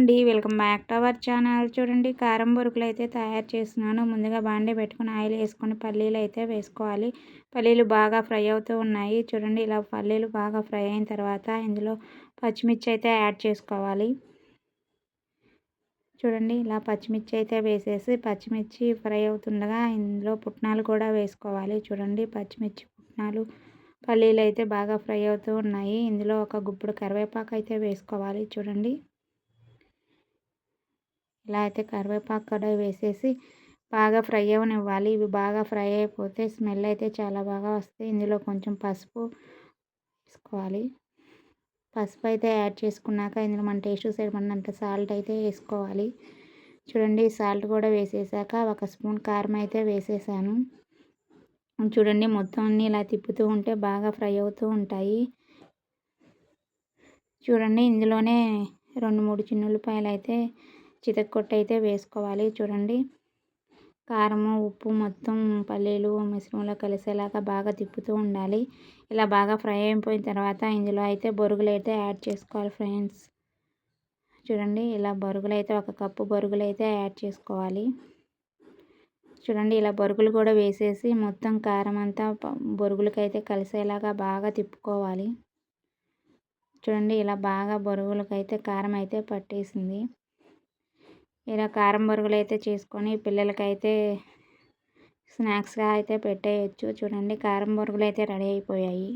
అండి. Welcome back to our channel. చూడండి కారం బొరుకులు అయితే తయారు చేస్తున్నాను. ముందుగా బాండే పెట్టుకుని ఆయిల్ వేసుకొని పల్లీలు అయితే వేసుకోవాలి. పల్లీలు బాగా ఫ్రై అవుతూ ఉన్నాయి. చూడండి ఇలా పల్లీలు బాగా ఫ్రై అయిన తర్వాత ఇందులో పచ్చిమిర్చి అయితే యాడ్ చేసుకోవాలి. చూడండి ఇలా పచ్చిమిర్చి అయితే వేసేసి పచ్చిమిర్చి ఫ్రై అవుతుండగా ఇందులో పుట్నాలు కూడా వేసుకోవాలి. చూడండి పచ్చిమిర్చి పుట్నాలు పల్లీలు అయితే బాగా ఫ్రై అవుతూ ఉన్నాయి. ఇందులో ఒక గుప్పుడు కరివేపాకు అయితే వేసుకోవాలి. చూడండి. ఇలా అయితే కరివేపాకు కూడా వేసేసి బాగా ఫ్రై అవనివ్వాలి. ఇవి బాగా ఫ్రై అయిపోతే స్మెల్ అయితే చాలా బాగా వస్తాయి. ఇందులో కొంచెం పసుపు వేసుకోవాలి. పసుపు అయితే యాడ్ చేసుకున్నాక ఇందులో మన టేస్ట్ సరిపడినంత సాల్ట్ అయితే వేసుకోవాలి. చూడండి సాల్ట్ కూడా వేసేసాక ఒక స్పూన్ కారం అయితే వేసేసాను. చూడండి మొత్తం అన్నీ ఇలా తిప్పుతూ ఉంటే బాగా ఫ్రై అవుతూ ఉంటాయి. చూడండి ఇందులోనే రెండు మూడు చిన్నులపాయలు అయితే చితక్కొట్టు అయితే వేసుకోవాలి. చూడండి. కారము ఉప్పు మొత్తం పల్లీలు మిశ్రమంలో కలిసేలాగా బాగా తిప్పుతూ ఉండాలి. ఇలా బాగా ఫ్రై అయిపోయిన తర్వాత ఇందులో అయితే బొరుగులు అయితే యాడ్ చేసుకోవాలి ఫ్రెండ్స్. చూడండి. ఇలా బొరుగులు అయితే ఒక కప్పు బొరుగులు అయితే యాడ్ చేసుకోవాలి. చూడండి. ఇలా బొరుగులు కూడా వేసేసి మొత్తం కారం అంతా బొరుగులకైతే కలిసేలాగా బాగా తిప్పుకోవాలి. చూడండి. ఇలా బాగా బొరుగులకైతే కారం అయితే పట్టేసింది. ఇలా కారం బొరుగులు అయితే చేసుకొని పిల్లలకైతే స్నాక్స్గా అయితే పెట్టేయచ్చు. చూడండి కారం బొరుగులు అయితే రెడీ అయిపోయాయి.